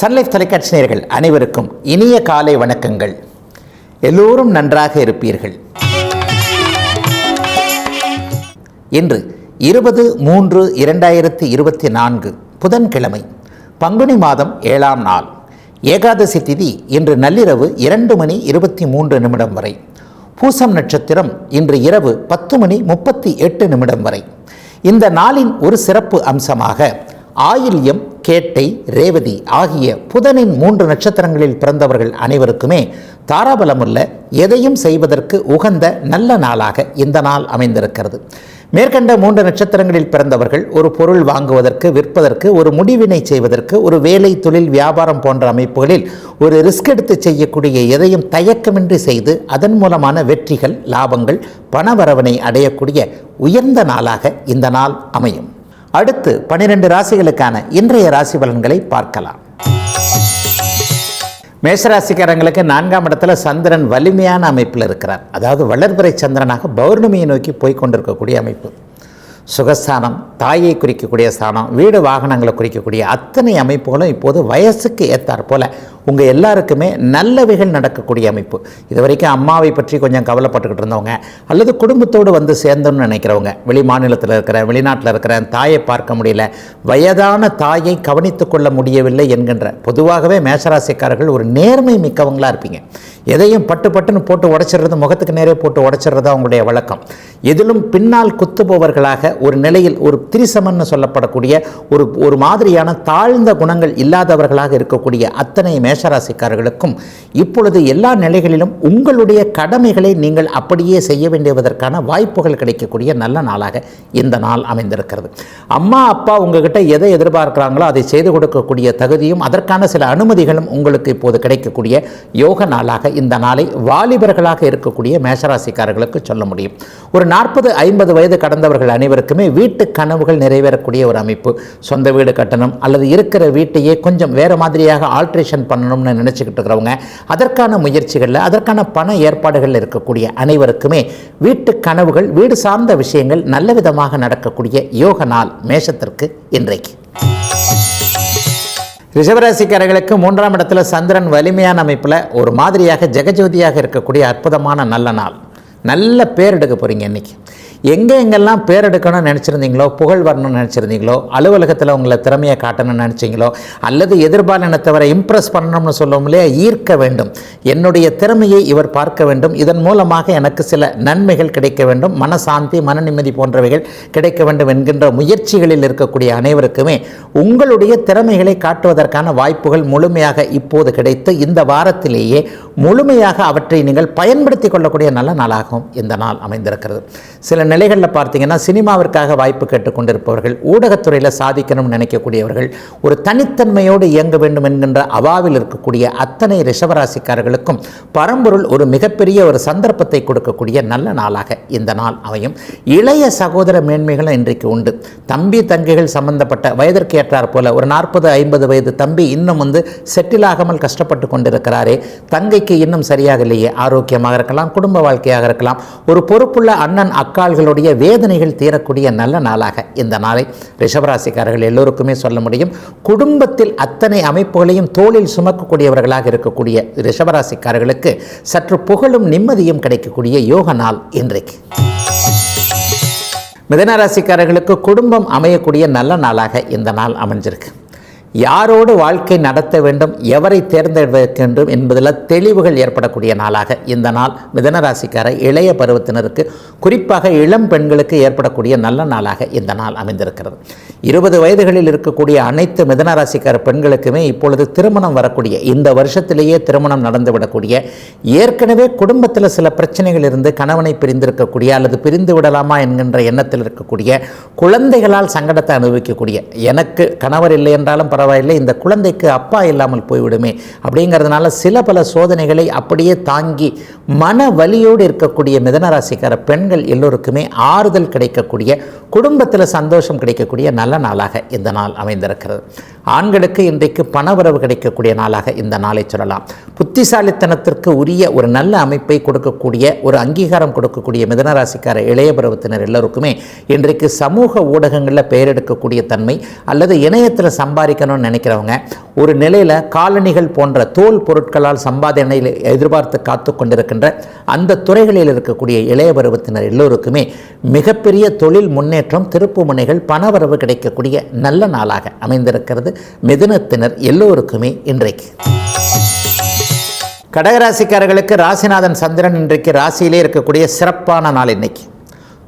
Sun Life தொலைக்காட்சி நேர்கள் அனைவருக்கும் இனிய காலை வணக்கங்கள். எல்லோரும் நன்றாக இருப்பீர்கள். இன்று இருபது மூன்று இரண்டாயிரத்தி இருபத்தி நான்கு புதன்கிழமை பங்குனி மாதம் ஏழாம் நாள். ஏகாதசி திதி இன்று நள்ளிரவு இரண்டு மணி இருபத்தி மூன்று நிமிடம் வரை. பூசம் நட்சத்திரம் இன்று இரவு பத்து மணி முப்பத்தி எட்டு நிமிடம் வரை. இந்த நாளின் ஒரு சிறப்பு அம்சமாக ஆயில்யம் கேட்டை ரேவதி ஆகிய புதனின் மூன்று நட்சத்திரங்களில் பிறந்தவர்கள் அனைவருக்குமே தாராபலமுள்ள எதையும் செய்வதற்கு உகந்த நல்ல நாளாக இந்த நாள் அமைந்திருக்கிறது. மேற்கண்ட மூன்று நட்சத்திரங்களில் பிறந்தவர்கள் ஒரு பொருள் வாங்குவதற்கு விற்பதற்கு ஒரு முடிவினை செய்வதற்கு ஒரு வேலை தொழில் வியாபாரம் போன்ற அமைப்புகளில் ஒரு ரிஸ்க் எடுத்து செய்யக்கூடிய எதையும் தயக்கமின்றி செய்து அதன் மூலமான வெற்றிகள் லாபங்கள் பணவரவனை அடையக்கூடிய உயர்ந்த நாளாக இந்த நாள் அமையும். அடுத்து பனிரெண்டு ராசிகளுக்கான இன்றைய ராசி பலன்களை பார்க்கலாம். மேஷராசிக்காரங்களுக்கு நான்காம் இடத்துல சந்திரன் வலிமையான அமைப்பில் இருக்கிறார். அதாவது வளர்பிறை சந்திரனாக பௌர்ணமியை நோக்கி போய் கொண்டிருக்கக்கூடிய அமைப்பு. சுகஸ்தானம் தாயை குறிக்கக்கூடிய ஸ்தானம் வீடு வாகனங்களை குறிக்கக்கூடிய அத்தனை அமைப்புகளும் இப்போது வயசுக்கு ஏற்றாற் போல உங்கள் எல்லாருக்குமே நல்லவைகள் நடக்கக்கூடிய அமைப்பு. இது வரைக்கும் அம்மாவை பற்றி கொஞ்சம் கவலைப்பட்டுக்கிட்டு இருந்தவங்க அல்லது குடும்பத்தோடு வந்து சேர்ந்தோன்னு நினைக்கிறவங்க வெளி மாநிலத்தில் இருக்கிற வெளிநாட்டில் இருக்கிற தாயை பார்க்க முடியல வயதான தாயை கவனித்து கொள்ள முடியவில்லை என்கின்ற பொதுவாகவே மேசராசிக்காரர்கள் ஒரு நேர்மை மிக்கவங்களாக இருப்பீங்க. எதையும் பட்டு பட்டுன்னு போட்டு உடைச்சிடுறது முகத்துக்கு நேரே போட்டு உடைச்சிடுறது அவங்களுடைய வழக்கம். எதிலும் பின்னால் குத்துபவர்களாக ஒரு நிலையில் ஒரு திரிசமன்னு சொல்லப்படக்கூடிய ஒரு ஒரு மாதிரியான தாழ்ந்த குணங்கள் இல்லாதவர்களாக இருக்கக்கூடிய அத்தனை மேஷராசிக்காரர்களுக்கும் இப்பொழுது எல்லா நிலைகளிலும் உங்களுடைய கடமைகளை நீங்கள் அப்படியே செய்ய வேண்டியதற்கான வாய்ப்புகள் கிடைக்கக்கூடிய நல்ல நாளாக இந்த நாள் அமைந்திருக்கிறது. அம்மா அப்பா உங்ககிட்ட எதை எதிர்பார்க்கிறாங்களோ அதை செய்து கொடுக்கக்கூடிய தகுதியும் அதற்கான சில அனுமதிகளும் உங்களுக்கு இப்போது கிடைக்கக்கூடிய யோக நாளாக இந்த நாளை வாலிபர்களாக இருக்கக்கூடிய மேஷராசிக்காரர்களுக்கு சொல்ல முடியும். ஒரு நாற்பது ஐம்பது வயது கடந்தவர்கள் அனைவருக்குமே வீட்டு கனவுகள் நிறைவேறக்கூடிய ஒரு அமைப்பு. சொந்த வீடு கட்டணும் அல்லது இருக்கிற வீட்டையே கொஞ்சம் வேறு மாதிரியாக ஆல்ட்ரேஷன் பண்ணணும்னு நினச்சிக்கிட்டு இருக்கிறவங்க அதற்கான முயற்சிகளில் அதற்கான பண ஏற்பாடுகளில் இருக்கக்கூடிய அனைவருக்குமே வீட்டு கனவுகள் வீடு சார்ந்த விஷயங்கள் நல்ல விதமாக நடக்கக்கூடிய யோக நாள் மேஷத்திற்கு இன்றைக்கு. ரிஷபராசிக்காரர்களுக்கு மூன்றாம் இடத்துல சந்திரன் வலிமையான அமைப்பில் ஒரு மாதிரியாக ஜெகஜோதியாக இருக்கக்கூடிய அற்புதமான நல்ல நாள். நல்ல பேர் எடுக்க போகிறீங்க இன்றைக்கி எங்கே எங்கெல்லாம் பேர் எடுக்கணும்னு நினச்சிருந்தீங்களோ புகழ் வரணும்னு நினச்சிருந்தீங்களோ அலுவலகத்தில் உங்களை திறமையை காட்டணும்னு நினச்சிங்களோ அல்லது எதிர்பாலினத்தவரை இம்ப்ரெஸ் பண்ணணும்னு சொல்லுவோம் இல்லையா ஈர்க்க வேண்டும். என்னுடைய திறமையை இவர் பார்க்க வேண்டும். இதன் மூலமாக எனக்கு சில நன்மைகள் கிடைக்க வேண்டும். மனசாந்தி மன நிம்மதி போன்றவைகள் கிடைக்க வேண்டும் என்கின்ற முயற்சிகளில் இருக்கக்கூடிய அனைவருக்குமே உங்களுடைய திறமைகளை காட்டுவதற்கான வாய்ப்புகள் முழுமையாக இப்போது கிடைத்து இந்த வாரத்திலேயே முழுமையாக அவற்றை நீங்கள் பயன்படுத்தி கொள்ளக்கூடிய நல்ல நாளாகவும் இந்த நாள் அமைந்திருக்கிறது. சில நிலைகளில் பார்த்தீங்கன்னா சினிமாவிற்காக வாய்ப்பு கேட்டுக்கொண்டிருப்பவர்கள் ஊடகத்துறையில் சாதிக்கணும்னு நினைக்கக்கூடியவர்கள் ஒரு தனித்தன்மையோடு இயங்க வேண்டும் என்கின்ற அவாவில் இருக்கக்கூடிய அத்தனை ரிஷபராசிக்காரர்களுக்கும் பரம்பொருள் ஒரு மிகப்பெரிய ஒரு சந்தர்ப்பத்தை கொடுக்கக்கூடிய நல்ல நாளாக இந்த நாள் அமையும். இளைய சகோதர மேன்மைகளும் இன்றைக்கு உண்டு. தம்பி தங்கைகள் சம்பந்தப்பட்ட வயதிற்கு ஏற்றார் போல ஒரு நாற்பது ஐம்பது வயது தம்பி இன்னும் வந்து செட்டில் ஆகாமல் கஷ்டப்பட்டு கொண்டிருக்கிறாரே. தங்கைக்கு இன்னும் சரியாக இல்லையே. ஆரோக்கியமாக இருக்கலாம் குடும்ப வாழ்க்கையாக இருக்கலாம். ஒரு பொறுப்புள்ள அண்ணன் அவர்களுடைய வேதனைகள் தீரக்கூடிய நல்ல நாளாக இந்த நாளை ரிஷபராசிக்காரர்கள் எல்லோருக்குமே சொல்ல முடியும். குடும்பத்தில் அத்தனை அமைப்புகளையும் தோளில் சுமக்கக்கூடியவர்களாக இருக்கக்கூடிய ரிஷபராசிக்காரர்களுக்கு சற்று புகழும் நிம்மதியும் கிடைக்கக்கூடிய யோக நாள் இன்றைக்கு. மிதனராசிக்காரர்களுக்கு குடும்பம் அமையக்கூடிய நல்ல நாளாக இந்த நாள் அமைஞ்சிருக்கு. யாரோடு வாழ்க்கை நடத்த வேண்டும் எவரை தேர்ந்தெடுக்க வேண்டும் என்பதில் தெளிவுகள் ஏற்படக்கூடிய நாளாக இந்த நாள். மிதனராசிக்கார இளைய பருவத்தினருக்கு குறிப்பாக இளம் பெண்களுக்கு ஏற்படக்கூடிய நல்ல நாளாக இந்த நாள் அமைந்திருக்கிறது. இருபது வயதுகளில் இருக்கக்கூடிய அனைத்து மிதனராசிக்கார பெண்களுக்குமே இப்பொழுது திருமணம் வரக்கூடிய இந்த வருஷத்திலேயே திருமணம் நடந்துவிடக்கூடிய ஏற்கனவே குடும்பத்தில் சில பிரச்சனைகள் இருந்து கணவனை பிரிந்திருக்கக்கூடிய அல்லது பிரிந்து விடலாமா என்கின்ற எண்ணத்தில் இருக்கக்கூடிய குழந்தைகளால் சங்கடத்தை அனுபவிக்கக்கூடிய எனக்கு கணவர் இல்லை என்றாலும் பரவாயில்லை இந்த குழந்தைக்கு அப்பா இல்லாமல் போய்விடுமே அப்படிங்கிறதுனால சில பல சோதனைகளை அப்படியே தாங்கி மன வலியோடு இருக்கக்கூடிய மிதனராசிக்கார பெண்கள் எல்லோருக்குமே ஆறுதல் கிடைக்கக்கூடிய குடும்பத்தில் சந்தோஷம் கிடைக்கக்கூடிய நல்ல நாளாக இந்த நாள் அமைந்திருக்கிறது. ஆண்களுக்கு இன்றைக்கு பணவரவு கிடைக்கக்கூடிய நாளாக இந்த நாளை சொல்லலாம். புத்திசாலித்தனத்திற்கு உரிய ஒரு நல்ல அமைப்பை கொடுக்கக்கூடிய ஒரு அங்கீகாரம் கொடுக்கக்கூடிய மிதனராசிக்கார இளைய பருவத்தினர் எல்லோருக்குமே இன்றைக்கு சமூக ஊடகங்களில் பெயரெடுக்கக்கூடிய தன்மை அல்லது இணையத்தில் சம்பாதிக்கணும் சம்பாதிக்கணும்னு நினைக்கிறவங்க ஒரு நிலையில் காலணிகள் போன்ற தோல் பொருட்களால் சம்பாதனையில் எதிர்பார்த்து காத்து கொண்டிருக்கின்ற அந்த துறைகளில் இருக்கக்கூடிய இளைய பருவத்தினர் எல்லோருக்குமே மிகப்பெரிய தொழில் முன்னேற்றம் திருப்பு முனைகள் பணவரவு கிடைக்கக்கூடிய நல்ல நாளாக அமைந்திருக்கிறது. மிதுனத்தினர் எல்லோருக்குமே இன்றைக்கு. கடகராசிக்காரர்களுக்கு ராசிநாதன் சந்திரன் இன்றைக்கு ராசியிலே இருக்கக்கூடிய சிறப்பான நாள் இன்னைக்கு.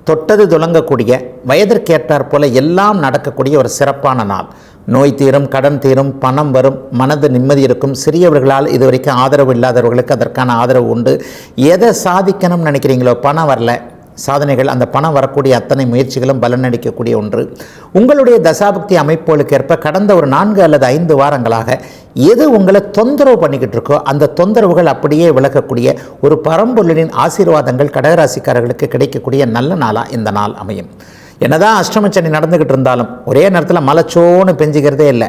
தொட்டது துலங்கக்கூடிய வயதிற்கேற்றாற் போல எல்லாம் நடக்கக்கூடிய ஒரு சிறப்பான நாள். நோய் தீரும் கடன் தீரும் பணம் வரும் மனது நிம்மதி இருக்கும். சிறியவர்களால் இதுவரைக்கும் ஆதரவு இல்லாதவர்களுக்கு அதற்கான ஆதரவு உண்டு. எதை சாதிக்கணும்னு நினைக்கிறீங்களோ பணம் வரல. சாதனைகள் அந்த பணம் வரக்கூடிய அத்தனை முயற்சிகளும் பலனளிக்கக்கூடிய ஒன்று. உங்களுடைய தசாபக்தி அமைப்புகளுக்கேற்ப கடந்த ஒரு நான்கு அல்லது ஐந்து வாரங்களாக எது உங்களை தொந்தரவு பண்ணிக்கிட்டு இருக்கோ அந்த தொந்தரவுகள் அப்படியே விளக்கக்கூடிய ஒரு பரம்பொருளின் ஆசீர்வாதங்கள் கடகராசிக்காரர்களுக்கு கிடைக்கக்கூடிய நல்ல நாளாக இந்த நாள் அமையும். என்னதான் அஷ்டமச்சனி நடந்துக்கிட்டு இருந்தாலும் ஒரே நேரத்தில் மலைச்சோன்னு பெஞ்சிக்கிறதே இல்லை.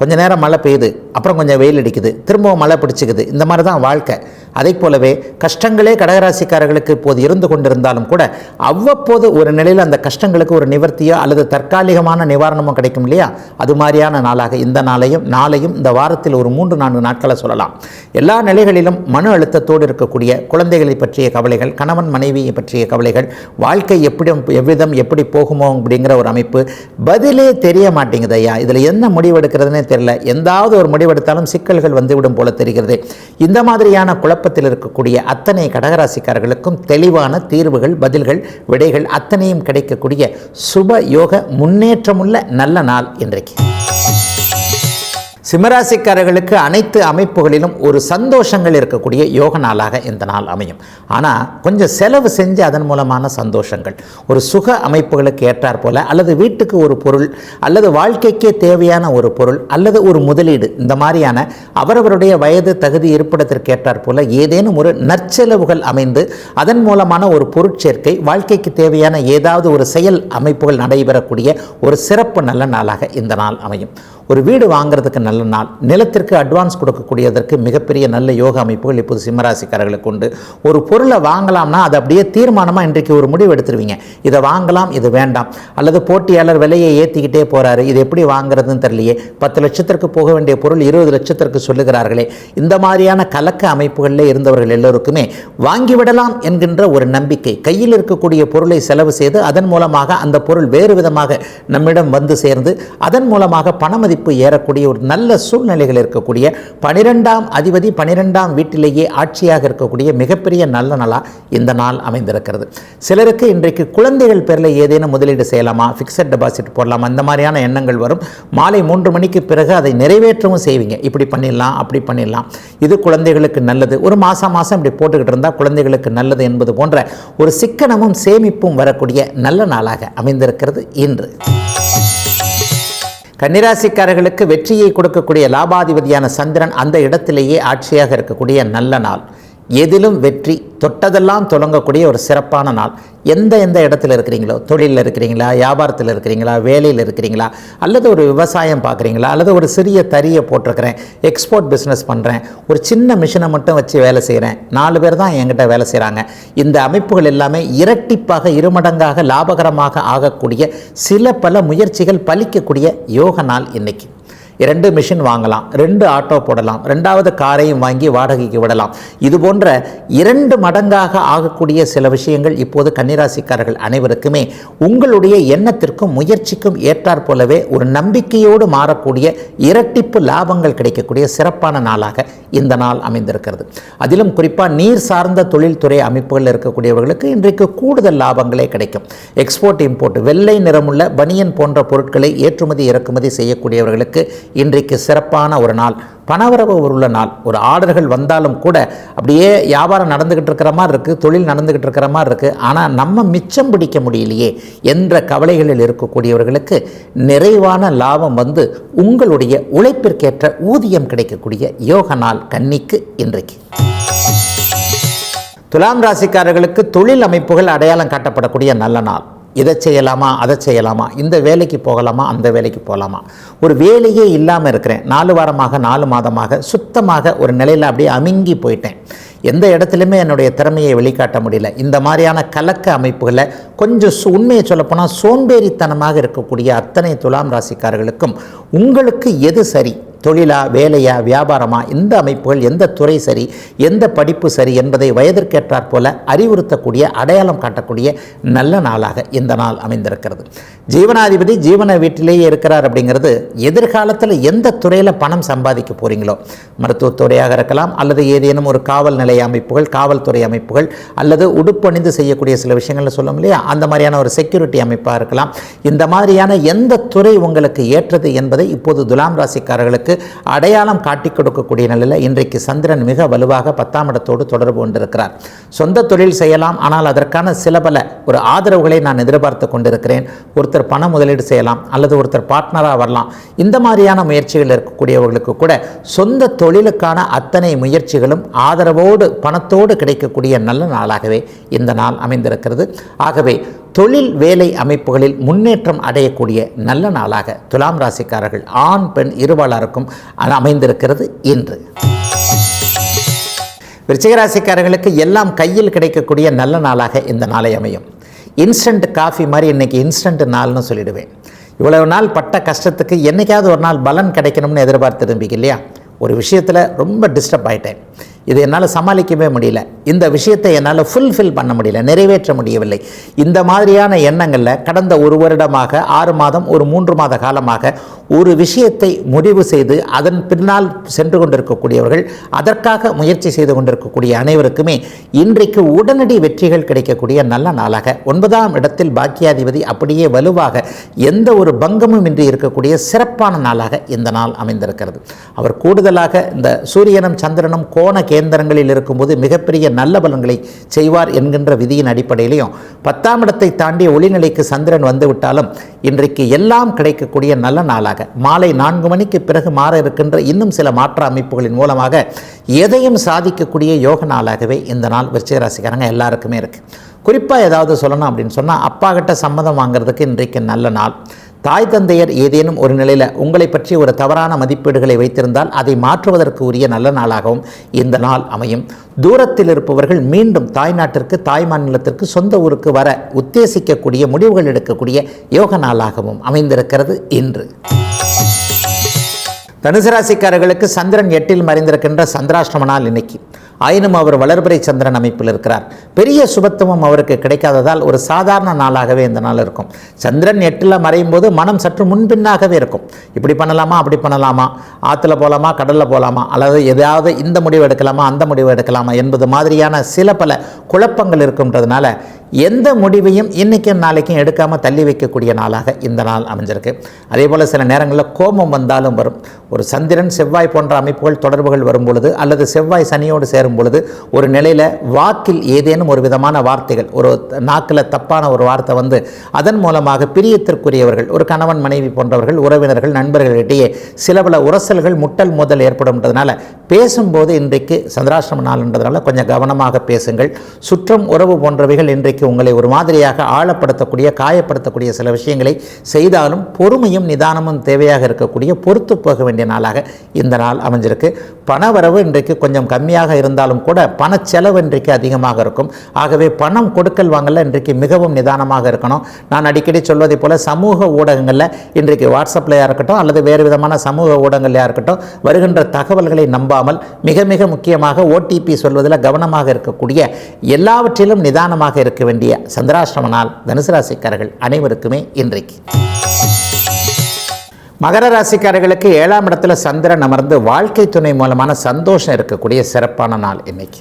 கொஞ்ச நேரம் மழை பெய்யுது அப்புறம் கொஞ்சம் வெயில் அடிக்குது திரும்பவும் மழை பிடிச்சிக்குது. இந்த மாதிரி தான் வாழ்க்கை. அதை போலவே கஷ்டங்களே கடகராசிக்காரர்களுக்கு இப்போது இருந்து கொண்டிருந்தாலும் கூட அவ்வப்போது ஒரு நிலையில் அந்த கஷ்டங்களுக்கு ஒரு நிவர்த்தியோ அல்லது தற்காலிகமான நிவாரணமோ கிடைக்கும் இல்லையா? அது மாதிரியான நாளாக இந்த நாளையும் நாளையும் இந்த வாரத்தில் ஒரு மூன்று நான்கு நாட்களை சொல்லலாம். எல்லா நிலைகளிலும் மன அழுத்தத்தோடு இருக்கக்கூடிய குழந்தைகளை பற்றிய கவலைகள் கணவன் மனைவியை பற்றிய கவலைகள் வாழ்க்கை எப்படி எவ்விதம் எப்படி போகுமோ அப்படிங்கிற ஒரு அமைப்பு பதிலே தெரிய மாட்டேங்குது ஐயா. இதில் என்ன தெரியல. எந்தாவது ஒரு முடிவெடுத்தாலும் சிக்கல்கள் வந்துவிடும் போல தெரிகிறது. இந்த மாதிரியான குழப்பத்தில் இருக்கக்கூடிய அத்தனை கடகராசிக்காரர்களுக்கும் தெளிவான தீர்வுகள் பதில்கள் விடைகள் அத்தனையும் கிடைக்கக்கூடிய சுப யோக முன்னேற்றமுள்ள நல்ல நாள் இன்றைக்கு. சிம்மராசிக்காரர்களுக்கு அனைத்து அமைப்புகளிலும் ஒரு சந்தோஷங்கள் இருக்கக்கூடிய யோக நாளாக இந்த நாள் அமையும். ஆனால் கொஞ்சம் செலவு செஞ்சு அதன் மூலமான சந்தோஷங்கள். ஒரு சுக அமைப்புகளுக்கு ஏற்றார் போல அல்லது வீட்டுக்கு ஒரு பொருள் அல்லது வாழ்க்கைக்கே தேவையான ஒரு பொருள் அல்லது ஒரு முதலீடு இந்த மாதிரியான அவரவருடைய வயது தகுதி இருப்பிடத்திற்கு ஏற்றார் போல ஏதேனும் ஒரு நற்செலவுகள் அமைந்து அதன் மூலமான ஒரு பொருட்சேர்க்கை வாழ்க்கைக்கு தேவையான ஏதாவது ஒரு செயல் அமைப்புகள் நடைபெறக்கூடிய ஒரு சிறப்பு நல்ல நாளாக இந்த நாள் அமையும். ஒரு வீடு வாங்குறதுக்கு நல்ல நாள் நிலத்திற்கு அட்வான்ஸ் கொடுக்கக்கூடியதற்கு மிகப்பெரிய நல்ல யோக அமைப்புகள் இப்போது சிம்மராசிக்காரர்களுக்கு உண்டு. ஒரு பொருளை வாங்கலாம்னா அது அப்படியே தீர்மானமாக இன்றைக்கு ஒரு முடிவு எடுத்துருவீங்க. இதை வாங்கலாம் இது வேண்டாம். அல்லது போட்டியாளர் விலையை ஏற்றிக்கிட்டே போகிறாரு இது எப்படி வாங்குறதுன்னு தெரியலையே. பத்து லட்சத்திற்கு போக வேண்டிய பொருள் இருபது லட்சத்திற்கு சொல்லுகிறார்களே. இந்த மாதிரியான கலக்க அமைப்புகளில் இருந்தவர்கள் எல்லோருக்குமே வாங்கிவிடலாம் என்கின்ற ஒரு நம்பிக்கை கையில் இருக்கக்கூடிய பொருளை செலவு செய்து அதன் மூலமாக அந்த பொருள் வேறு விதமாக நம்மிடம் வந்து சேர்ந்து அதன் மூலமாக பணமதிப்பு ஏறக்கூடிய ஒரு நல்ல சூழ்நிலைகள் இருக்கக்கூடிய பனிரெண்டாம் அதிபதி பனிரெண்டாம் வீட்டிலேயே ஆட்சியாக இருக்கக்கூடிய மிகப்பெரிய நல்ல நாளாக இந்த நாள் அமைந்திருக்கிறது. சிலருக்கு இன்றைக்கு குழந்தைகள் பேரில் ஏதேனும் முதலீடு செய்யலாமா? ஃபிக்ஸட் டெபாசிட் போடலாமா? அந்த மாதிரியான எண்ணங்கள் வரும். மாலை மூன்று மணிக்கு பிறகு அதை நிறைவேற்றவும் செய்வீங்க. இப்படி பண்ணிடலாம் அப்படி பண்ணிடலாம். இது குழந்தைகளுக்கு நல்லது. ஒரு மாதம் மாதம் இப்படி போட்டுக்கிட்டு இருந்தால் குழந்தைகளுக்கு நல்லது என்பது போன்ற ஒரு சிக்கனமும் சேமிப்பும் வரக்கூடிய நல்ல நாளாக அமைந்திருக்கிறது இன்று. கன்னிராசிக்காரர்களுக்கு வெற்றியை கொடுக்கக்கூடிய லாபாதிபதியான சந்திரன் அந்த இடத்திலேயே ஆட்சியாக இருக்கக்கூடிய நல்ல நாள். எதிலும் வெற்றி தொட்டதெல்லாம் தொடங்கக்கூடிய ஒரு சிறப்பான நாள். எந்த எந்த இடத்துல இருக்கிறீங்களோ தொழிலில் இருக்கிறீங்களா வியாபாரத்தில் இருக்கிறீங்களா வேலையில் இருக்கிறீங்களா அல்லது ஒரு விவசாயம் பார்க்குறீங்களா அல்லது ஒரு சிறிய தறியை போட்டிருக்கிறேன் எக்ஸ்போர்ட் பிஸ்னஸ் பண்ணுறேன் ஒரு சின்ன மிஷினை மட்டும் வச்சு வேலை செய்கிறேன் நாலு பேர் தான் என்கிட்ட வேலை செய்கிறாங்க இந்த அமைப்புகள் எல்லாமே இரட்டிப்பாக இருமடங்காக லாபகரமாக ஆகக்கூடிய சில பல முயற்சிகள் பலிக்கக்கூடிய யோக நாள் இன்றைக்கி இரண்டு மிஷின் வாங்கலாம் ரெண்டு ஆட்டோ போடலாம் ரெண்டாவது காரையும் வாங்கி வாடகைக்கு விடலாம். இது போன்ற இரண்டு மடங்காக ஆகக்கூடிய சில விஷயங்கள் இப்போது கன்னிராசிக்காரர்கள் அனைவருக்குமே உங்களுடைய எண்ணத்திற்கும் முயற்சிக்கும் ஏற்றாற் போலவே ஒரு நம்பிக்கையோடு மாறக்கூடிய இரட்டிப்பு லாபங்கள் கிடைக்கக்கூடிய சிறப்பான நாளாக இந்த நாள் அமைந்திருக்கிறது. அதிலும் குறிப்பாக நீர் சார்ந்த தொழில்துறை அமைப்புகளில் இருக்கக்கூடியவர்களுக்கு இன்றைக்கு கூடுதல் லாபங்களே கிடைக்கும். எக்ஸ்போர்ட் இம்போர்ட் வெள்ளை நிறமுள்ள பனியன் போன்ற பொருட்களை ஏற்றுமதி இறக்குமதி செய்யக்கூடியவர்களுக்கு இன்றைக்கு சிறப்பான ஒரு நாள். பணவரவு உள்ள நாள். ஒரு ஆர்டர்கள் வந்தாலும் கூட அப்படியே வியாபாரம் நடந்துக்கிட்டு இருக்கிற மாதிரி இருக்குது தொழில் நடந்துக்கிட்டு இருக்கிற மாதிரி இருக்குது ஆனால் நம்ம மிச்சம் பிடிக்க முடியலையே என்ற கவலைகளில் இருக்கக்கூடியவர்களுக்கு நிறைவான லாபம் வந்து உங்களுடைய உழைப்பிற்கேற்ற ஊதியம் கிடைக்கக்கூடிய யோக நாள் கன்னிக்கு இன்றைக்கு. துலாம் ராசிக்காரர்களுக்கு தொழில் அமைப்புகள் அடையாளம் காட்டப்படக்கூடிய நல்ல நாள். இதை செய்யலாமா அதை செய்யலாமா இந்த வேலைக்கு போகலாமா அந்த வேலைக்கு போகலாமா. ஒரு வேலையே இல்லாமல் இருக்கிறேன். நாலு வாரமாக நாலு மாதமாக சுத்தமாக ஒரு நிலையில் அப்படியே அமுங்கி போயிட்டேன். எந்த இடத்துலையுமே என்னுடைய திறமையை வெளிக்காட்ட முடியல. இந்த மாதிரியான கலக்க அமைப்புகளை கொஞ்சம் சு- உண்மையை சொல்லப்போனால் சோம்பேறித்தனமாக இருக்கக்கூடிய அத்தனை துலாம் ராசிக்காரர்களுக்கும் உங்களுக்கு எது சரி? தொழிலா வேலையா வியாபாரமா இந்த அமைப்புகள் எந்த துறை சரி எந்த படிப்பு சரி என்பதை வயதிற்கேற்றாற் போல அறிவுறுத்தக்கூடிய அடையாளம் காட்டக்கூடிய நல்ல நாளாக இந்த நாள் அமைந்திருக்கிறது. ஜீவனாதிபதி ஜீவன வீட்டிலேயே இருக்கிறார் அப்படிங்கிறது எதிர்காலத்தில் எந்த துறையில் பணம் சம்பாதிக்க போகிறீங்களோ மருத்துவத்துறையாக இருக்கலாம் அல்லது ஏதேனும் ஒரு காவல் நிலைய அமைப்புகள் காவல்துறை அமைப்புகள் அல்லது உடுப்பணிந்து செய்யக்கூடிய சில விஷயங்கள்னு சொல்லும் இல்லையா அந்த மாதிரியான ஒரு செக்யூரிட்டி அமைப்பாக இருக்கலாம். இந்த மாதிரியான எந்த துறை உங்களுக்கு ஏற்றது என்பதை இப்போது துலாம் ராசிக்காரர்களுக்கு அடையாளம் காட்டிக் கொடுக்கக்கூடிய நிலையில் இன்றைக்கு சந்திரன் மிக வலுவாக பத்தாம் இடத்தோடு தொடர்பு கொண்டிருக்கிறார். சொந்த தொழில் செய்யலாம் ஆனால் அதற்கான சில பல ஒரு ஆதரவுகளை நான் எதிர்பார்த்து கொண்டிருக்கிறேன். ஒருத்தர் பண முதலீடு செய்யலாம் அல்லது ஒருத்தர் பார்ட்னராக வரலாம். இந்த மாதிரியான முயற்சிகள் இருக்கக்கூடியவர்களுக்கு கூட சொந்த தொழிலுக்கான அத்தனை முயற்சிகளும் ஆதரவோடு பணத்தோடு கிடைக்கக்கூடிய நல்ல நாளாகவே இந்த நாள் அமைந்திருக்கிறது. ஆகவே தொழில் வேலை அமைப்புகளில் முன்னேற்றம் அடையக்கூடிய நல்ல நாளாக துலாம் ராசிக்காரர்கள் ஆண் பெண் இருபாலருக்கும் அமைந்திருக்கிறது இன்று. விருச்சிகராசிக்காரர்களுக்கு எல்லாம் கையில் கிடைக்கக்கூடிய நல்ல நாளாக இந்த நாளை அமையும். இன்ஸ்டன்ட் காஃபி மாதிரி இன்றைக்கி இன்ஸ்டன்ட் நாள்னு சொல்லிடுவேன். இவ்வளவு நாள் பட்ட கஷ்டத்துக்கு என்னைக்காவது ஒரு நாள் பலன் கிடைக்கணும்னு எதிர்பார்த்துருப்பீங்க இல்லையா? ஒரு விஷயத்தில் ரொம்ப டிஸ்டர்ப் ஆயிட்டேன். இது என்னால் சமாளிக்கவே முடியல. இந்த விஷயத்தை என்னால் ஃபுல்ஃபில் பண்ண முடியல நிறைவேற்ற முடியவில்லை. இந்த மாதிரியான எண்ணங்களில் கடந்த ஒரு வருடமாக ஆறு மாதம் ஒரு மூன்று மாத காலமாக ஒரு விஷயத்தை முடிவு செய்து அதன் பின்னால் சென்று கொண்டிருக்கக்கூடியவர்கள் அதற்காக முயற்சி செய்து கொண்டிருக்கக்கூடிய அனைவருக்குமே இன்றைக்கு உடனடி வெற்றிகள் கிடைக்கக்கூடிய நல்ல நாளாக ஒன்பதாம் இடத்தில் பாக்கியாதிபதி அப்படியே வலுவாக எந்த ஒரு பங்கமும் இன்றி இருக்கக்கூடிய சிறப்பான நாளாக இந்த நாள் அமைந்திருக்கிறது. அவர் கூடுதலாக இந்த சூரியனும் சந்திரனும் கோண கேந்திரங்களில் இருக்கும்போது மிகப்பெரிய நல்ல பலன்களை செய்வார் என்கின்ற விதியின் அடிப்படையிலையும் பத்தாம் இடத்தை தாண்டிய ஒளிநிலைக்கு சந்திரன் வந்துவிட்டாலும் இன்றைக்கு எல்லாம் கிடைக்கக்கூடிய நல்ல நாளாக மாலை நான்கு மணிக்கு பிறகு மாற இருக்கின்ற இன்னும் சில மாற்ற அமைப்புகளின் மூலமாக எதையும் சாதிக்கக்கூடிய யோக நாளாகவே இந்த நாள் விருச்சிகராசிக்காரங்க எல்லாருக்குமே இருக்குது குறிப்பாக ஏதாவது சொல்லணும் அப்படின்னு சொன்னால் அப்பா கிட்ட சம்மதம் வாங்குறதுக்கு இன்றைக்கு நல்ல நாள். தாய் தந்தையர் ஏதேனும் ஒரு நிலையில் உங்களை பற்றி ஒரு தவறான மதிப்பீடுகளை வைத்திருந்தால் அதை மாற்றுவதற்கு உரிய நல்ல நாளாகவும் இந்த நாள் அமையும். தூரத்தில் இருப்பவர்கள் மீண்டும் தாய் நாட்டிற்கு தாய் மாநிலத்திற்கு சொந்த ஊருக்கு வர உத்தேசிக்கக்கூடிய முடிவுகள் எடுக்கக்கூடிய யோக நாளாகவும் அமைந்திருக்கிறது இன்று. தனுசு ராசிக்காரர்களுக்கு சந்திரன் எட்டில் மறைந்திருக்கின்ற சந்திராஷ்டம நாள் இன்னைக்கு. ஆயினும் அவர் வளர்பிறை சந்திரன் அமைப்பில் இருக்கிறார். பெரிய சுபத்துவம் அவருக்கு கிடைக்காததால் ஒரு சாதாரண நாளாகவே இந்த நாள் இருக்கும். சந்திரன் எட்டில் மறையும் போது மனம் சற்று முன்பின்னாகவே இருக்கும். இப்படி பண்ணலாமா? அப்படி பண்ணலாமா? ஆற்றுல போகலாமா கடலில் போகலாமா அல்லது எதாவது இந்த முடிவு எடுக்கலாமா? அந்த முடிவு எடுக்கலாமா? என்பது மாதிரியான சில பல குழப்பங்கள் இருக்குன்றதுனால எந்த முடிவையும் இன்றைக்கும் நாளைக்கும் எடுக்காமல் தள்ளி வைக்கக்கூடிய நாளாக இந்த நாள் அமைஞ்சிருக்கு. அதே போல் சில நேரங்களில் கோபம் வந்தாலும் வரும். ஒரு சந்திரன் செவ்வாய் போன்ற அமைப்புகள் தொடர்புகள் வரும் பொழுது அல்லது செவ்வாய் சனியோடு சேரும் பொழுது ஒரு நிலையில் வாக்கில் ஏதேனும் ஒரு விதமான வார்த்தைகள் ஒரு நாக்கில் தப்பான ஒரு வார்த்தை வந்து அதன் மூலமாக பிரியத்திற்குரியவர்கள் ஒரு கணவன் மனைவி போன்றவர்கள் உறவினர்கள் நண்பர்களிடையே சில பல உரசல்கள் முட்டல் மோதல் ஏற்படும்ன்றதுனால பேசும்போது இன்றைக்கு சந்திராசிரம நாள்ன்றதுனால கொஞ்சம் கவனமாக பேசுங்கள். சுற்றம் உறவு போன்றவைகள் இன்றைக்கு உங்களை ஒரு மாதிரியாக ஆழப்படுத்தக்கூடிய காயப்படுத்தக்கூடிய சில விஷயங்களை செய்தாலும் பொறுமையும் நிதானமும் தேவையாக இருக்கக்கூடிய பொறுத்து போக வேண்டிய நாளாக இந்த நாள் அமைஞ்சிருக்கு. பணவரவு இன்றைக்கு கொஞ்சம் கம்மியாக இருந்தாலும் கூட பணச்செலவு இன்றைக்கு அதிகமாக இருக்கும். ஆகவே பணம் கொடுக்கல் வாங்கல இன்றைக்கு மிகவும் நிதானமாக இருக்கணும். நான் அடிக்கடி சொல்வதை போல சமூக ஊடகங்களில் இன்றைக்கு வாட்ஸ்அப்லையாக இருக்கட்டும் அல்லது வேறு விதமான சமூக ஊடகங்களையாக இருக்கட்டும் வருகின்ற தகவல்களை நம்பாமல் மிக மிக முக்கியமாக ஓடிபி சொல்வதில் கவனமாக இருக்கக்கூடிய எல்லாவற்றிலும் நிதானமாக இருக்க வேண்டிய சந்திராசிரம நாள் தனுசு ராசிக்காரர்கள் அனைவருக்குமே இன்றைக்கு. மகர ராசிக்காரர்களுக்கு ஏழாம் இடத்துல சந்திரன் அமர்ந்து வாழ்க்கை துணை மூலமான சந்தோஷம் இருக்கக்கூடிய சிறப்பான நாள் இன்னைக்கு.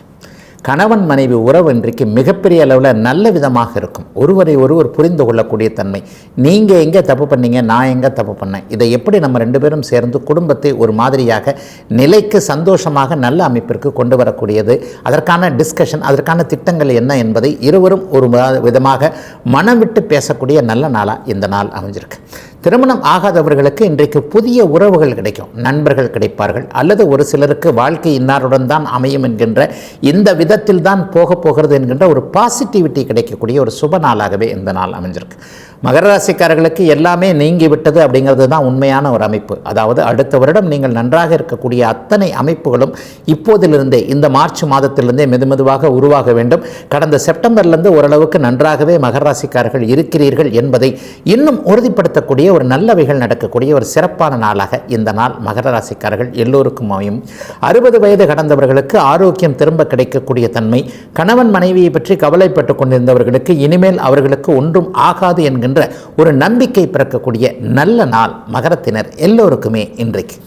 கணவன் மனைவி உறவு இன்றைக்கு மிகப்பெரிய அளவில் நல்ல விதமாக இருக்கும். ஒருவரை ஒருவர் புரிந்து கொள்ளக்கூடிய தன்மை. நீங்கள் எங்கே தப்பு பண்ணீங்க நான் எங்கே தப்பு பண்ணேன்? இதை எப்படி நம்ம ரெண்டு பேரும் சேர்ந்து குடும்பத்தை ஒரு மாதிரியாக நிலைக்கு சந்தோஷமாக நல்ல அமைப்பிற்கு கொண்டு வரக்கூடியது? அதற்கான டிஸ்கஷன் அதற்கான திட்டங்கள் என்ன என்பதை இருவரும் ஒரு விதமாக மனம் விட்டு பேசக்கூடிய நல்ல நாளாக இந்த நாள் அமைஞ்சிருக்கு. திருமணம் ஆகாதவர்களுக்கு இன்றைக்கு புதிய உறவுகள் கிடைக்கும். நண்பர்கள் கிடைப்பார்கள். அல்லது ஒரு சிலருக்கு வாழ்க்கை இன்னாருடன் தான் அமையும் என்கின்ற இந்த விதத்தில் தான் போக போகிறது என்கின்ற ஒரு பாசிட்டிவிட்டி கிடைக்கக்கூடிய ஒரு சுப நாளாகவே இந்த நாள் அமைஞ்சிருக்கு. மகர ராசிக்காரர்களுக்கு எல்லாமே நீங்கி விட்டது அப்படிங்கிறது தான் உண்மையான ஒரு அமைப்பு. அதாவது அடுத்த வருடம் நீங்கள் நன்றாக இருக்கக்கூடிய அத்தனை அமைப்புகளும் இப்போதிலிருந்தே இந்த மார்ச் மாதத்திலிருந்தே மெதுமெதுவாக உருவாக வேண்டும். கடந்த செப்டம்பர்லேருந்து ஓரளவுக்கு நன்றாகவே மகர ராசிக்காரர்கள் இருக்கிறீர்கள் என்பதை இன்னும் உறுதிப்படுத்தக்கூடிய ஒரு நல்லவைகள் நடக்கக்கூடிய ஒரு சிறப்பான நாளாக இந்த நாள் மகர ராசிக்காரர்கள் எல்லோருக்கும் அமையும். அறுபது வயது கடந்தவர்களுக்கு ஆரோக்கியம் திரும்ப கிடைக்கக்கூடிய தன்மை கணவன் மனைவியை பற்றி கவலைப்பட்டு கொண்டிருந்தவர்களுக்கு இனிமேல் அவர்களுக்கு ஒன்றும் ஆகாது என்கின்ற ஒரு நம்பிக்கை பிறக்கக்கூடிய நல்ல நாள் மகரத்தினர் எல்லோருக்குமே இன்றைக்கு.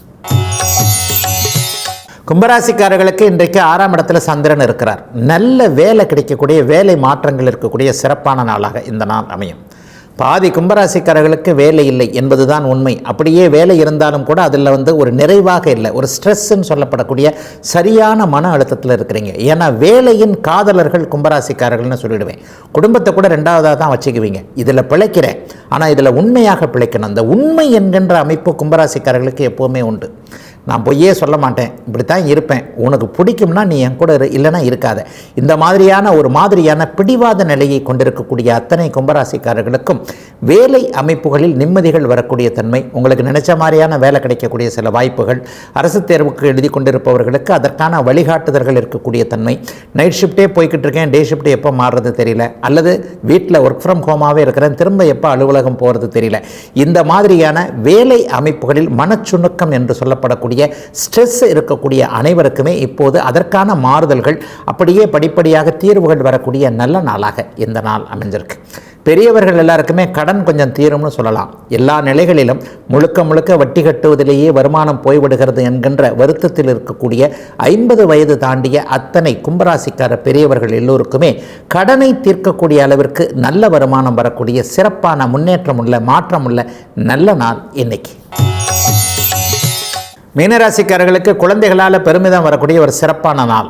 கும்பராசிக்காரர்களுக்கு இன்றைக்கு ஆறாம் இடத்துல சந்திரன் இருக்கிறார். நல்ல வேலை கிடைக்கக்கூடிய வேலை மாற்றங்கள் இருக்கக்கூடிய சிறப்பான நாளாக இந்த நாள் அமையும். பாதி கும்பராசிக்காரர்களுக்கு வேலை இல்லை என்பதுதான் உண்மை. அப்படியே வேலை இருந்தாலும் கூட அதில் வந்து ஒரு நிறைவாக இல்லை. ஒரு ஸ்ட்ரெஸ்ன்னு சொல்லப்படக்கூடிய சரியான மன அழுத்தத்தில் இருக்கிறீங்க. ஏன்னா வேலையின் காதலர்கள் கும்பராசிக்காரர்கள்னு சொல்லிடுவேன். குடும்பத்தை கூட ரெண்டாவதாக தான் வச்சுக்குவீங்க. இதில் பிழைக்கிறேன். ஆனால் இதில் உண்மையாக பிழைக்கணும். அந்த உண்மை என்கின்ற அமைப்பு கும்பராசிக்காரர்களுக்கு எப்போவுமே உண்டு. நான் பொய்யே சொல்ல மாட்டேன். இப்படித்தான் இருப்பேன். உனக்கு பிடிக்கும்னா நீ என் கூட இரு. இல்லைன்னா இருக்காத. இந்த மாதிரியான ஒரு மாதிரியான பிடிவாத நிலையை கொண்டிருக்கக்கூடிய அத்தனை கும்பராசிக்காரர்களுக்கும் வேலை அமைப்புகளில் நிம்மதிகள் வரக்கூடிய தன்மை உங்களுக்கு நினைச்ச மாதிரியான வேலை கிடைக்கக்கூடிய சில வாய்ப்புகள் அரசு தேர்வுக்கு எழுதி கொண்டிருப்பவர்களுக்கு அதற்கான வழிகாட்டுதல்கள் இருக்கக்கூடிய தன்மை. நைட் ஷிஃப்ட்டே போய்கிட்டு இருக்கேன். டே ஷிஃப்ட் எப்போ மாறுறது தெரியல. அல்லது வீட்டில் ஒர்க் ஃப்ரம் ஹோமாகவே இருக்கிறேன். திரும்ப எப்போ அலுவலகம் போகிறது தெரியல. இந்த மாதிரியான வேலை அமைப்புகளில் மனச்சுணுக்கம் என்று சொல்லப்படக்கூடிய ஸ்ட்ரெஸ் இருக்கக்கூடிய அனைவருக்குமே இப்போது அதற்கான மாறுதல்கள் அப்படியே படிப்படியாக தீர்வுகள் வரக்கூடிய நல்ல நாளாக இந்த நாள் அமைஞ்சிருக்கு. பெரியவர்கள் எல்லாருக்குமே கடன் கொஞ்சம் தீரும்னு சொல்லலாம். எல்லா நிலைகளிலும் முழுக்க முழுக்க வட்டி கட்டுவதிலேயே வருமானம் போய்விடுகிறது என்கின்ற வருத்தத்தில் இருக்கக்கூடிய ஐம்பது வயது தாண்டிய அத்தனை கும்பராசிக்கார பெரியவர்கள் எல்லோருக்குமே கடனை தீர்க்கக்கூடிய அளவிற்கு நல்ல வருமானம் வரக்கூடிய சிறப்பான முன்னேற்றம் உள்ள மாற்றமுள்ள நல்ல நாள் இன்னைக்கு. மீனராசிக்காரர்களுக்கு குழந்தைகளால் பெருமிதம் வரக்கூடிய ஒரு சிறப்பான நாள்.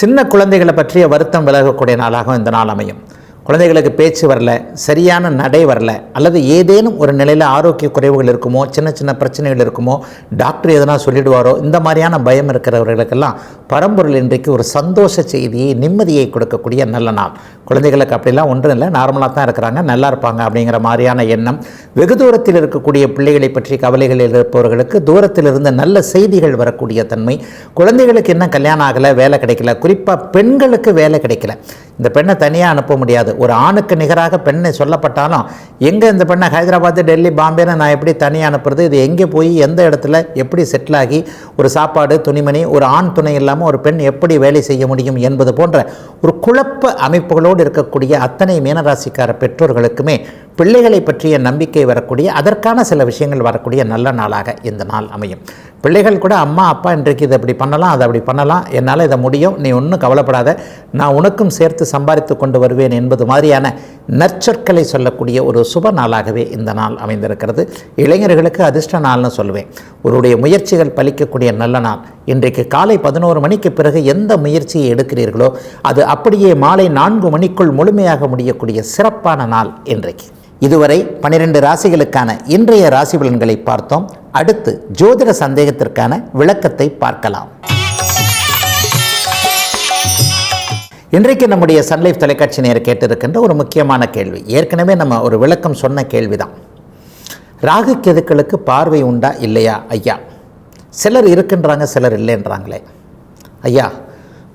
சின்ன குழந்தைகளை பற்றிய வருத்தம் விலகக்கூடிய நாளாகவும் இந்த நாள் அமையும். குழந்தைகளுக்கு பேச்சு வரல சரியான நடை வரல அல்லது ஏதேனும் ஒரு நிலையில் ஆரோக்கிய குறைவுகள் இருக்குமோ சின்ன சின்ன பிரச்சனைகள் இருக்குமோ டாக்டர் எதனா சொல்லிடுவாரோ இந்த மாதிரியான பயம் இருக்கிறவர்களுக்கெல்லாம் பரம்பொருள் இன்றைக்கு ஒரு சந்தோஷ செய்தியை நிம்மதியை கொடுக்கக்கூடிய நல்ல நாள். குழந்தைகளுக்கு அப்படிலாம் ஒன்றும் இல்லை நார்மலாக தான் இருக்கிறாங்க நல்லா இருப்பாங்க அப்படிங்கிற மாதிரியான எண்ணம். வெகு தூரத்தில் இருக்கக்கூடிய பிள்ளைகளை பற்றி கவலைகளில் இருப்பவர்களுக்கு தூரத்தில் இருந்து நல்ல செய்திகள் வரக்கூடிய தன்மை. குழந்தைகளுக்கு இன்னும் கல்யாணம் ஆகலை வேலை கிடைக்கல குறிப்பாக பெண்களுக்கு வேலை கிடைக்கல. இந்த பெண்ணை தனியாக அனுப்ப முடியாது. ஒரு ஆணுக்கு நிகராக பெண்ணை சொல்லப்பட்டாலும் எங்கே இந்த பெண்ணை ஹைதராபாத்து டெல்லி பாம்பேன்னு நான் எப்படி தனியாக அனுப்புறது? இது எங்கே போய் எந்த இடத்துல எப்படி செட்டில் ஆகி ஒரு சாப்பாடு துணிமணி ஒரு ஆண் துணை இல்லாமல் ஒரு பெண் எப்படி வேலை செய்ய முடியும் என்பது போன்ற ஒரு குழப்ப அமைப்புகளோடு இருக்கக்கூடிய அத்தனை மீனராசிக்கார பெற்றோர்களுக்குமே பிள்ளைகளை பற்றிய நம்பிக்கை வரக்கூடிய அதற்கான சில விஷயங்கள் வரக்கூடிய நல்ல நாளாக இந்த நாள் அமையும். பிள்ளைகள் கூட அம்மா அப்பா இன்றைக்கு இதை இப்படி பண்ணலாம் அதை அப்படி பண்ணலாம் என்னால் இதை முடியும் நீ ஒன்றும் கவலைப்படாத நான் உனக்கும் சேர்த்து சம்பாதித்து கொண்டு வருவேன் என்பது மாதிரியான நற்சொற்களை சொல்லக்கூடிய ஒரு சுப நாளாகவே இந்த நாள் அமைந்திருக்கிறது. இளைஞர்களுக்கு அதிர்ஷ்ட நாள்னு சொல்லுவேன். உங்களுடைய முயற்சிகள் பலிக்கக்கூடிய நல்ல நாள். இன்றைக்கு காலை பதினோரு மணிக்கு பிறகு எந்த முயற்சியை எடுக்கிறீர்களோ அது அப்படியே மாலை நான்கு மணிக்குள் முழுமையாக முடியக்கூடிய சிறப்பான நாள் இன்றைக்கு. இதுவரை பனிரெண்டு ராசிகளுக்கான இன்றைய ராசி பலன்களை பார்த்தோம். அடுத்து ஜோதிட சந்தேகத்திற்கான விளக்கத்தை பார்க்கலாம். இன்றைக்கு நம்முடைய சன்லைஃப் தொலைக்காட்சி நேர் கேட்டிருக்கின்ற ஒரு முக்கியமான கேள்வி. ஏற்கனவே நம்ம ஒரு விளக்கம் சொன்ன கேள்விதான். ராகு கெதுக்களுக்கு பார்வை உண்டா இல்லையா? ஐயா. சிலர் இருக்கின்றாங்க சிலர் இல்லைன்றாங்களே. ஐயா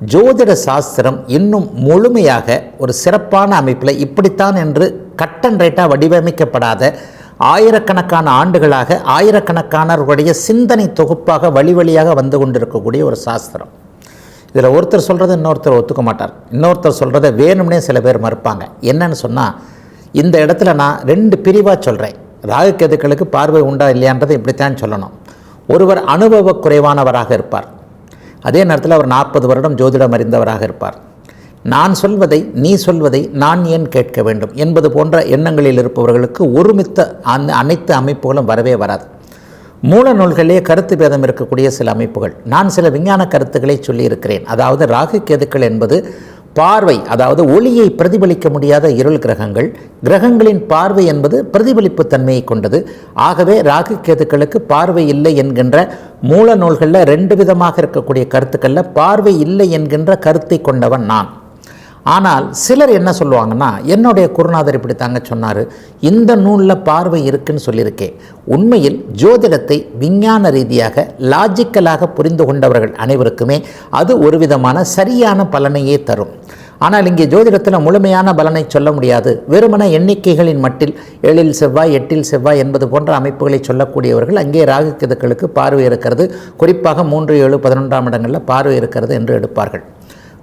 ஜோதிட சாஸ்திரம் இன்னும் முழுமையாக ஒரு சிறப்பான அமைப்பில் இப்படித்தான் என்று கட் அண்ட் ரைட்டாக வடிவமைக்கப்படாத ஆயிரக்கணக்கான ஆண்டுகளாக ஆயிரக்கணக்கானவர்களுடைய சிந்தனை தொகுப்பாக வழி வழியாக வந்து கொண்டிருக்கக்கூடிய ஒரு சாஸ்திரம். இதில் ஒருத்தர் சொல்கிறத இன்னொருத்தர் ஒத்துக்க மாட்டார். இன்னொருத்தர் சொல்கிறத வேணும்னே சில பேர் மறுப்பாங்க. என்னன்னு சொன்னால் இந்த இடத்துல நான் ரெண்டு பிரிவாக சொல்கிறேன் ராகு கேதுக்களுக்கு பார்வை உண்டா இல்லையான்றதை இப்படித்தான் சொல்லணும். ஒருவர் அனுபவ குறைவானவராக இருப்பார். அதே நேரத்தில் அவர் நாற்பது வருடம் ஜோதிடம் அறிந்தவராக இருப்பார். நான் சொல்வதை நீ சொல்வதை நான் ஏன் கேட்க வேண்டும்? என்பது போன்ற எண்ணங்களில் இருப்பவர்களுக்கு ஒருமித்த அந்த அனைத்து அமைப்புகளும் வரவே வராது. மூல நூல்களிலே கருத்து பேதம் இருக்கக்கூடிய சில அமைப்புகள். நான் சில விஞ்ஞான கருத்துக்களை சொல்லியிருக்கிறேன். அதாவது ராகு கேதுக்கள் என்பது பார்வை அதாவது ஒளியை பிரதிபலிக்க முடியாத இருள் கிரகங்கள். கிரகங்களின் பார்வை என்பது பிரதிபலிப்பு தன்மையை கொண்டது. ஆகவே ராகு கேதுக்களுக்கு பார்வை இல்லை என்கின்ற மூல நூல்களில் ரெண்டு விதமாக இருக்கக்கூடிய கருத்துக்களில் பார்வை இல்லை என்கின்ற கருத்தை கொண்டவன் நான். ஆனால் சிலர் என்ன சொல்லுவாங்கன்னா என்னுடைய குருநாதர் இப்படி தாங்க சொன்னார் இந்த நூலில் பார்வை இருக்குன்னு சொல்லியிருக்கேன். உண்மையில் ஜோதிடத்தை விஞ்ஞான ரீதியாக லாஜிக்கலாக புரிந்து கொண்டவர்கள் அனைவருக்குமே அது ஒரு விதமான சரியான பலனையே தரும். ஆனால் இங்கே ஜோதிடத்தில் முழுமையான பலனை சொல்ல முடியாது. வெறுமன எண்ணிக்கைகளின் மட்டில் ஏழில் செவ்வாய் எட்டில் செவ்வாய் என்பது போன்ற அமைப்புகளை சொல்லக்கூடியவர்கள் அங்கே ராகு கிதுக்களுக்கு பார்வை இருக்கிறது. குறிப்பாக மூன்று ஏழு பதினொன்றாம் இடங்களில் பார்வை இருக்கிறது என்று எடுப்பார்கள்.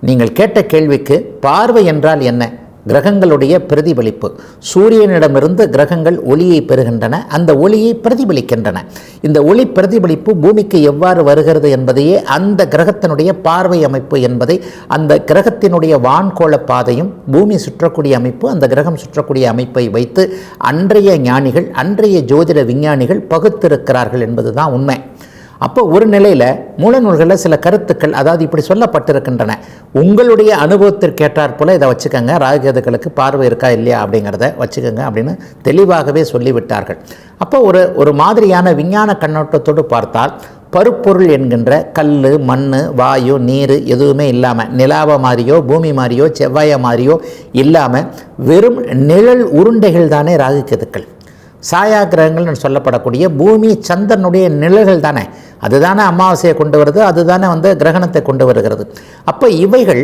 நீங்கள் கேட்ட கேள்விக்கு பார்வை என்றால் என்ன? கிரகங்களுடைய பிரதிபலிப்பு. சூரியனிடமிருந்து கிரகங்கள் ஒளியை பெறுகின்றன அந்த ஒளியை பிரதிபலிக்கின்றன. இந்த ஒளி பிரதிபலிப்பு பூமிக்கு எவ்வாறு வருகிறது என்பதையே அந்த கிரகத்தினுடைய பார்வை அமைப்பு என்பதை அந்த கிரகத்தினுடைய வான்கோள பாதையும் பூமி சுற்றக்கூடிய அமைப்பு அந்த கிரகம் சுற்றக்கூடிய அமைப்பை வைத்து அன்றைய ஞானிகள் அன்றைய ஜோதிட விஞ்ஞானிகள் பகுத்திருக்கிறார்கள் என்பதுதான் உண்மை. அப்போ ஒரு நிலையில் மூலநூல்களில் சில கருத்துக்கள் அதாவது இப்படி சொல்லப்பட்டிருக்கின்றன. உங்களுடைய அனுபவத்திற்கேற்றாற் போல் இதை வச்சுக்கோங்க. ராகுகேதுக்களுக்கு பார்வை இருக்கா இல்லையா அப்படிங்கிறத வச்சுக்கோங்க அப்படின்னு தெளிவாகவே சொல்லிவிட்டார்கள். அப்போ ஒரு ஒரு மாதிரியான விஞ்ஞான கண்ணோட்டத்தோடு பார்த்தால் பருப்பொருள் என்கின்ற கல் மண் வாயு நீர் எதுவுமே இல்லாமல் நிலாவை மாதிரியோ பூமி மாதிரியோ செவ்வாயை மாதிரியோ இல்லாமல் வெறும் நிழல் உருண்டைகள் தானே ராகுகேதுக்கள் சாயா கிரகங்கள்னு சொல்லப்படக்கூடிய பூமி சந்திரனுடைய நிழல்கள் தானே. அதுதானே அமாவாசையை கொண்டு வருது அதுதானே வந்து கிரகணத்தை கொண்டு வருகிறது. அப்போ இவைகள்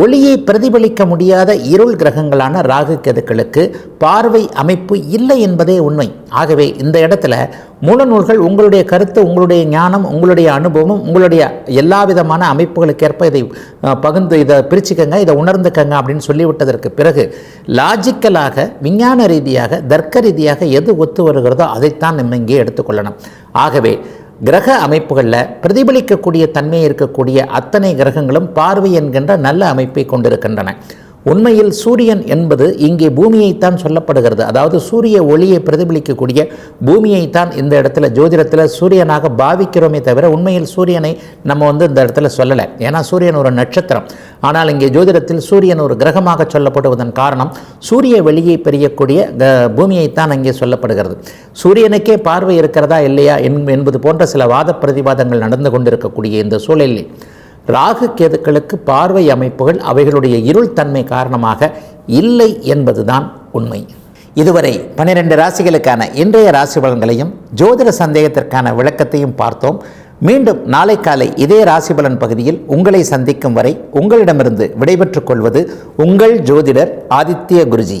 ஒளியை பிரதிபலிக்க முடியாத இருள் கிரகங்களான ராகு கெதுக்களுக்கு பார்வை அமைப்பு இல்லை என்பதே உண்மை. ஆகவே இந்த இடத்துல மூலநூல்கள் உங்களுடைய கருத்து உங்களுடைய ஞானம் உங்களுடைய அனுபவம் உங்களுடைய எல்லா விதமான அமைப்புகளுக்கேற்ப இதை பகிர்ந்து இதை பிரிச்சுக்கங்க இதை உணர்ந்துக்கங்க அப்படின்னு சொல்லிவிட்டதற்கு பிறகு லாஜிக்கலாக விஞ்ஞான ரீதியாக தர்க்க ரீதியாக எது ஒத்து வருகிறதோ அதைத்தான் நம்ம இங்கே எடுத்துக்கொள்ளணும். ஆகவே கிரக அமைப்புகளில் பிரதிபலிக்கக்கூடிய தன்மை இருக்கக்கூடிய அத்தனை கிரகங்களும் பார்வை என்கின்ற நல்ல அமைப்பை கொண்டிருக்கின்றன. உண்மையில் சூரியன் என்பது இங்கே பூமியைத்தான் சொல்லப்படுகிறது. அதாவது சூரிய ஒளியை பிரதிபலிக்கக்கூடிய பூமியைத்தான் இந்த இடத்துல ஜோதிடத்தில் சூரியனாக பாவிக்கிறோமே தவிர உண்மையில் சூரியனை நம்ம வந்து இந்த இடத்துல சொல்லலை. ஏன்னா சூரியன் ஒரு நட்சத்திரம். ஆனால் இங்கே ஜோதிடத்தில் சூரியன் ஒரு கிரகமாக சொல்லப்படுவதன் காரணம் சூரிய வெளியை பெரியக்கூடிய பூமியைத்தான் அங்கே சொல்லப்படுகிறது. சூரியனுக்கே பார்வை இருக்கிறதா இல்லையா என்- என்பது போன்ற சில வாத பிரதிவாதங்கள் நடந்து கொண்டிருக்கக்கூடிய இந்த சூழலில். ராகு கேதுக்களுக்கு பார்வை அமைப்புகள் அவைகளுடைய இருள் தன்மை காரணமாக இல்லை என்பதுதான் உண்மை. இதுவரை பன்னிரண்டு ராசிகளுக்கான இன்றைய ராசி பலன்களையும் ஜோதிட சந்தேகத்திற்கான விளக்கத்தையும் பார்த்தோம். மீண்டும் நாளை காலை இதே ராசி பலன் பகுதியில் உங்களை சந்திக்கும் வரை உங்களிடமிருந்து விடைபெற்றுக் கொள்வது உங்கள் ஜோதிடர் ஆதித்ய குருஜி.